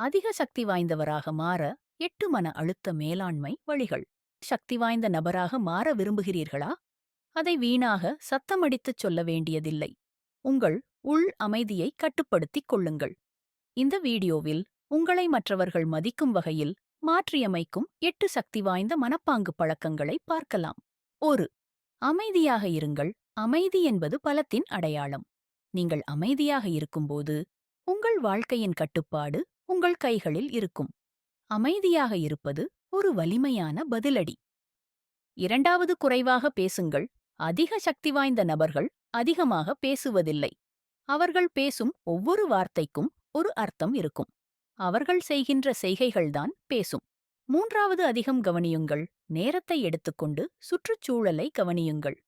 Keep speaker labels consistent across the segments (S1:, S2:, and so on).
S1: அதிக சக்தி வாய்ந்தவராக மாற எட்டு மன அழுத்த மேலாண்மை வழிகள். சக்தி வாய்ந்த நபராக மாற விரும்புகிறீர்களா? அதை வீணாக சத்தமடித்துச் சொல்ல வேண்டியதில்லை. உங்கள் உள் அமைதியை கட்டுப்படுத்திக் கொள்ளுங்கள். இந்த வீடியோவில் உங்களை மற்றவர்கள் மதிக்கும் வகையில் மாற்றியமைக்கும் எட்டு சக்தி வாய்ந்த மனப்பாங்கு பழக்கங்களை பார்க்கலாம். ஒரு அமைதியாக இருங்கள். அமைதி என்பது பலத்தின் அடையாளம். நீங்கள் அமைதியாக இருக்கும்போது உங்கள் வாழ்க்கையின் கட்டுப்பாடு உங்கள் கைகளில் இருக்கும். அமைதியாக இருப்பது ஒரு வலிமையான பதிலடி. இரண்டாவது குறைவாக பேசுங்கள். அதிக சக்தி வாய்ந்த நபர்கள் அதிகமாக பேசுவதில்லை. அவர்கள் பேசும் ஒவ்வொரு வார்த்தைக்கும் ஒரு அர்த்தம் இருக்கும். அவர்கள் செய்கின்ற செய்கைகள்தான் பேசும். மூன்றாவது அதிகம் கவனியுங்கள். நேரத்தை எடுத்துக்கொண்டு சுற்றுச்சூழலை கவனியுங்கள்.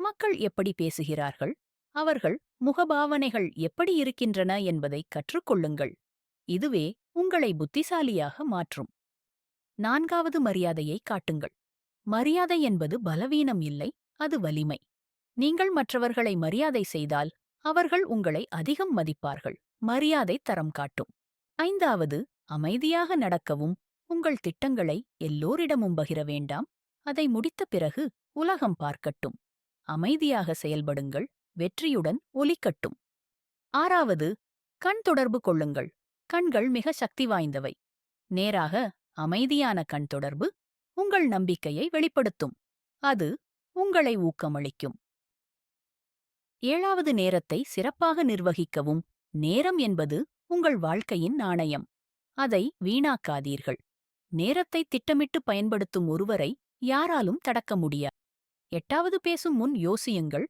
S1: மக்கள் எப்படி பேசுகிறார்கள்? அவர்கள் முகபாவனைகள் எப்படி இருக்கின்றன என்பதை கற்றுக்கொள்ளுங்கள். இதுவே உங்களை புத்திசாலியாக மாற்றும். நான்காவது மரியாதையை காட்டுங்கள். மரியாதை என்பது பலவீனம் இல்லை அது வலிமை. நீங்கள் மற்றவர்களை மரியாதை செய்தால் அவர்கள் உங்களை அதிகம் மதிப்பார்கள். மரியாதை தரம் காட்டும். ஐந்தாவது அமைதியாக நடக்கவும் உங்கள் திட்டங்களை எல்லோரிடமும் பகிர வேண்டாம். அதை முடித்த பிறகு உலகம் பார்க்கட்டும். அமைதியாக செயல்படுங்கள் வெற்றியுடன் ஒலிக்கட்டும். ஆறாவது கண் தொடர்பு கொள்ளுங்கள். கண்கள் மிக சக்தி வாய்ந்தவை. நேராக அமைதியான கண் தொடர்பு உங்கள் நம்பிக்கையை வெளிப்படுத்தும். அது உங்களை ஊக்கமளிக்கும். ஏழாவது நேரத்தை சிறப்பாக நிர்வகிக்கவும். நேரம் என்பது உங்கள் வாழ்க்கையின் நாணயம். அதை வீணாக்காதீர்கள். நேரத்தை திட்டமிட்டு பயன்படுத்தும் ஒருவரை யாராலும் தடக்க முடியாது எட்டாவது பேசும் முன் யோசியுங்கள்.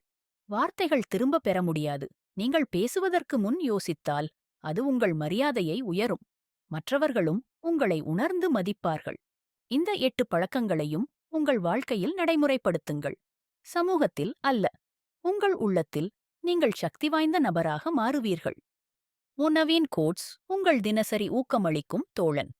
S1: வார்த்தைகள் திரும்ப பெற முடியாது. நீங்கள் பேசுவதற்கு முன் யோசித்தால் அது உங்கள் மரியாதையை உயரும். மற்றவர்களும் உங்களை உணர்ந்து மதிப்பார்கள். இந்த எட்டு பழக்கங்களையும் உங்கள் வாழ்க்கையில் நடைமுறைப்படுத்துங்கள். சமூகத்தில் அல்ல. உங்கள் உள்ளத்தில் நீங்கள் சக்தி வாய்ந்த நபராக மாறுவீர்கள். உணவின் கோட்ஸ் உங்கள் தினசரி ஊக்கமளிக்கும் தோழன்.